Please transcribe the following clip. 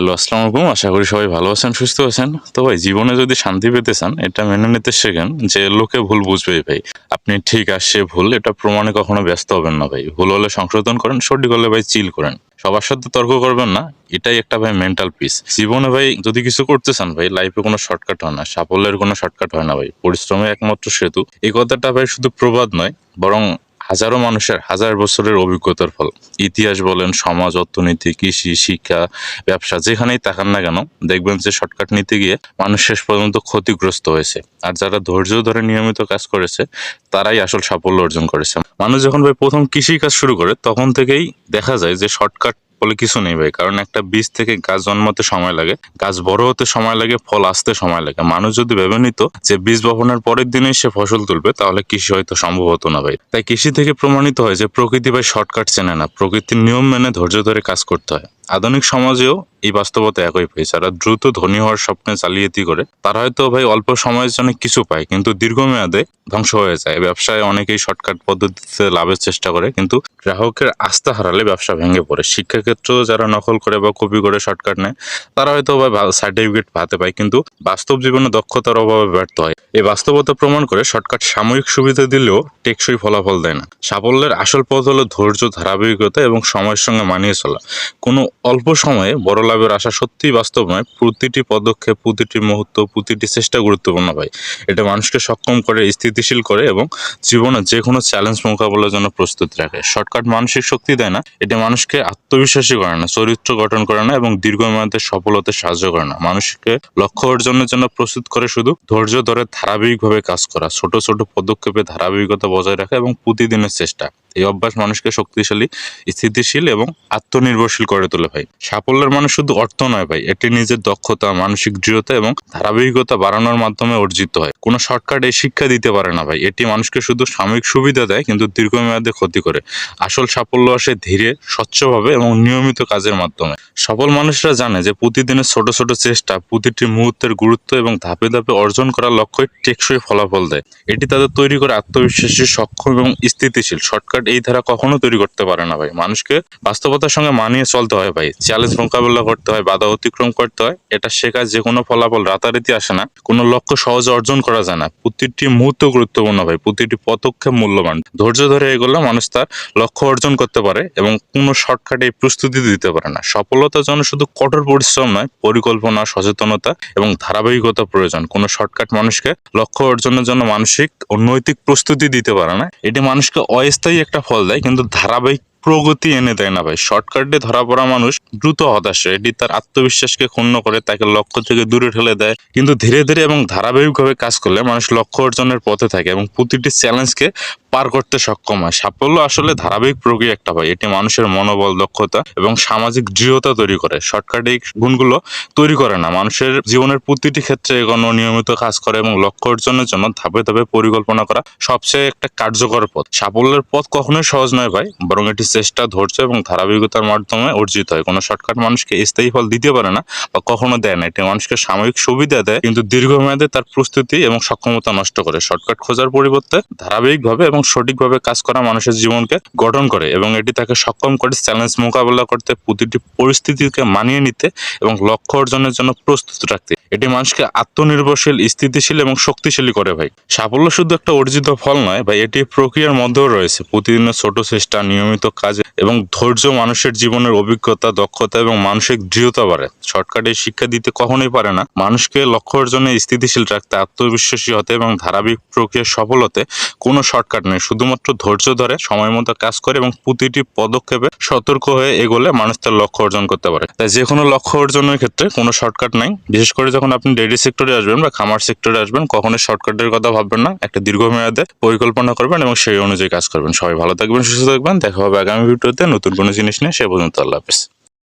Hello, আসসালামু আলাইকুম। আশা করি সবাই ভালো আছেন, সুস্থ আছেন। তো ভাই, জীবনে যদি শান্তি পেতে চান, এটা মেনে নিতে শেখেন যে লোকে ভুল বুঝবেই ভাই। আপনি ঠিক আসছে ভুল, এটা প্রমাণে কখনো ব্যস্ত হবেন না ভাই। ভুল হলে সংশোধন করেন, সঠিক হলে ভাই চিল করেন। সবার সাথে তর্ক করবেন না, এটাই একটা ভাই মেন্টাল পিস জীবনে ভাই, যদি কিছু করতে চান ভাই লাইফে কোনো শর্টকাট হয় না, সাফল্যের কোনো শর্টকাট হয় না ভাই। পরিশ্রমে একমাত্র সেতু। এই কথাটা ভাই শুধু প্রবাদ নয়, বরং হাজারো মানুষের হাজার বছরের অভিজ্ঞতার ফল। ইতিহাস বলেন, সমাজ, অর্থনীতি, কৃষি, শিক্ষা, ব্যবসা, যেখানেই তাকান না কেন, দেখবেন যে শর্টকাট নিতে গিয়ে মানুষ শেষ পর্যন্ত ক্ষতিগ্রস্ত হয়েছে। আর যারা ধৈর্য ধরে নিয়মিত কাজ করেছে, তারাই আসল সাফল্য অর্জন করেছে। মানুষ যখন ভাই প্রথম কৃষি কাজ শুরু করে, তখন থেকেই দেখা যায় যে শর্টকাট বলে কিছু নেই ভাই। কারণ একটা বীজ থেকে গাছ জন্মাতে সময় লাগে, গাছ বড় হতে সময় লাগে, ফল আসতে সময় লাগে। মানুষ যদি ভেবে নিত যে বীজ বপনের পরের দিনে সে ফসল তুলবে, তাহলে কৃষি হয়তো সম্ভব হতো না ভাই। তাই কৃষি থেকে প্রমাণিত হয় যে প্রকৃতি ভাই শর্টকাট চেনে না। প্রকৃতির নিয়ম মেনে ধৈর্য ধরে কাজ করতে হয়। আধুনিক সমাজেও এই বাস্তবতা একই ভাই যারা দ্রুত ধনী হওয়ার স্বপ্নে জালিয়াতি করে, তারা হয়তো ভাই অল্প সময়ের জন্য কিছু পায়, কিন্তু দীর্ঘমেয়াদে ধ্বংস হয়ে যায়। ব্যবসায় অনেকেই শর্টকাট পদ্ধতিতে লাভের চেষ্টা করে, কিন্তু গ্রাহকের আস্থা হারালে ব্যবসা ভেঙে পড়ে। শিক্ষাক্ষেত্রেও যারা নকল করে বা কপি করে শর্টকাট নেয়, তারা হয়তো ভাই সার্টিফিকেট পাতে পায়, কিন্তু বাস্তব জীবনে দক্ষতার অভাবে ব্যর্থ হয়। এই বাস্তবতা প্রমাণ করে শর্টকাট সাময়িক সুবিধা দিলেও টেকসই ফলাফল দেয় না। সাফল্যের আসল পথ হলো ধৈর্য, ধারাবাহিকতা এবং সময়ের সঙ্গে মানিয়ে চলা। কোনো অল্প সময়ে বড় লাভের আশা সত্যিই বাস্তব নয় প্রতিটি পদক্ষেপ, প্রতিটি মুহূর্ত, প্রতিটি চেষ্টা গুরুত্বপূর্ণ ভাই। এটা মানুষকে সক্ষম করে, স্থিতিশীল করে এবং জীবনে যে কোনো চ্যালেঞ্জ মোকাবেলার জন্য প্রস্তুত রাখে। শর্টকাট মানসিক শক্তি দেয় না, এটা মানুষকে আত্মবিশ্বাসী করে না, চরিত্র গঠন করে না এবং দীর্ঘমেয়াদে সফলতায় সাহায্য করে না। মানুষকে লক্ষ্য অর্জনের জন্য প্রস্তুত করে শুধু ধৈর্য ধরে ধারাবাহিকভাবে কাজ করা, ছোট ছোট পদক্ষেপে ধারাবাহিকতা বজায় রাখা এবং প্রতিদিনের চেষ্টা। এই অভ্যাস মানুষকে শক্তিশালী, স্থিতিশীল এবং আত্মনির্ভরশীল করে তোলে ভাই। সাফল্যের মানে শুধু অর্থ নয় ভাই, এটি নিজের দক্ষতা, মানসিক দৃঢ়তা এবং ধারাবাহিকতা বাড়ানোর মাধ্যমে অর্জিত হয়। কোনো শর্টকাট এই শিক্ষা দিতে পারে না ভাই, এটি মানুষকে শুধু সাময়িক সুবিধা দেয় কিন্তু দীর্ঘমেয়াদে ক্ষতি করে। আসল সাফল্য আসে ধীরে, স্বচ্ছভাবে এবং নিয়মিত কাজের মাধ্যমে। সফল মানুষরা জানে যে প্রতিদিনের ছোট ছোট চেষ্টা, প্রতিটি মুহূর্তের গুরুত্ব এবং ধাপে ধাপে অর্জন করার লক্ষ্যে টেকসই ফলাফল দেয়। এটি তাদের তৈরি করে আত্মবিশ্বাসী সক্ষম এবং স্থিতিশীল, শর্টকাট এই ধারা কখনো তৈরি করতে পারে না ভাই। মানুষকে বাস্তবতার সঙ্গে মানিয়ে চলতে হয় ভাই। চ্যালেঞ্জ মোকাবেলা করতে হয়, বাধা অতিক্রম করতে হয়। এটা শেখার যে কোনো ফলাফল রাতারাতি আসে না। কোনো লক্ষ্য সহজে অর্জন করা যায় না। প্রতিটি মুহূর্ত গুরুত্বপূর্ণ ভাই। প্রতিটি পদক্ষেপ মূল্যবান। ধৈর্য ধরে এগোলে মানুষ তার লক্ষ্য অর্জন করতে পারে এবং কোনো শর্টকাটে প্রস্তুতি দিতে পারে না। সফলতার জন্য শুধু কঠোর পরিশ্রম নয়, পরিকল্পনা, সচেতনতা এবং ধারাবাহিকতা প্রয়োজন। কোনো শর্টকাট মানুষকে লক্ষ্য অর্জনের জন্য মানসিক ও নৈতিক প্রস্তুতি দিতে পারে না। এটি মানুষকে অস্থায়ী একটা ফল দেয় কিন্তু ধারাবাহিক প্রগতি এনে দেয় না ভাই। শর্টকাটে ধরা পড়া মানুষ দ্রুত হতাশ হয়। এটি তার আত্মবিশ্বাসকে ক্ষুণ্ণ করে, তাকে লক্ষ্য থেকে দূরে ঠেলে দেয়। কিন্তু ধীরে ধীরে এবং ধারাবাহিকভাবে কাজ করলে মানুষ লক্ষ্য অর্জনের পথে থাকে এবং প্রতিটি চ্যালেঞ্জকে পার করতে সক্ষম হয়। সাফল্য আসলে ধারাবাহিক প্রক্রিয়া একটা হয় এটি মানুষের মনোবল, দক্ষতা এবং সামাজিক দৃঢ়তা তৈরি করে। শর্টকাট এই গুণগুলো তৈরি করে না। মানুষের জীবনের প্রতিটি ক্ষেত্রে এগোনো, নিয়মিত কাজ করে এবং লক্ষ্য অর্জনের জন্য ধাপে ধাপে পরিকল্পনা করা সবচেয়ে একটা কার্যকর পথ। সাফল্যের পথ কখনোই সহজ নয় ভাই, বরং এটি চেষ্টা ধৈর্য এবং ধারাবাহিকতার মাধ্যমে অর্জিত হয়। কোনো শর্টকাট মানুষকে স্থায়ী ফল দিতে পারে না বা কখনো দেয় না। এটি মানুষকে সাময়িক সুবিধা দেয়, কিন্তু দীর্ঘমেয়াদে তার প্রস্তুতি এবং সক্ষমতা নষ্ট করে। শর্টকাট খোঁজার পরিবর্তে ধারাবাহিকভাবে এবং সঠিকভাবে কাজ করা মানুষের জীবনকে গঠন করে এবং এটি তাকে সক্ষম করে চ্যালেঞ্জ মোকাবেলা করতে, প্রতিটি পরিস্থিতিকে মানিয়ে নিতে এবং লক্ষ্য অর্জনের জন্য প্রস্তুত রাখতে। এটি মানুষকে আত্মনির্ভরশীল, স্থিতিশীল এবং শক্তিশালী করে ভাই। সাফল্য শুধু একটা অর্জিত ফল নয় ভাই, এটি প্রক্রিয়ার মধ্যেও রয়েছে। প্রতিদিনের ছোট চেষ্টা, নিয়মিত কাজ এবং ধৈর্য মানুষের জীবনের অভিজ্ঞতা, দক্ষতা এবং মানসিক দৃঢ়তা বাড়ে। শর্টকাটে শিক্ষা দিতে কখনোই পারে না। মানুষকে লক্ষ্য অর্জনে স্থিতিশীল রাখতে, আত্মবিশ্বাসী হতে এবং ধারাবাহিক প্রক্রিয়ার সফল হতে কোনো শর্টকাট নেই শুধুমাত্র ধৈর্য ধরে সময় মতো কাজ করে এবং প্রতিটি পদক্ষেপে সতর্ক হয়ে এগোলে মানুষ তার লক্ষ্য অর্জন করতে পারে। তাই যে কোনো লক্ষ্য অর্জনের ক্ষেত্রে কোনো শর্টকাট নাই। বিশেষ করে যখন আপনি ডেইরি সেক্টরে আসবেন বা খামার সেক্টরে আসবেন, কখনোই শর্টকাটের কথা ভাববেন না। একটা দীর্ঘমেয়াদে পরিকল্পনা করবেন এবং সেই অনুযায়ী কাজ করবেন। সবাই ভালো থাকবেন, সুস্থ থাকবেন। দেখা হবে আগামী ভিডিওতে নতুন কোনো জিনিস নিয়ে সে পর্যন্ত আল্লাহ হাফিজ।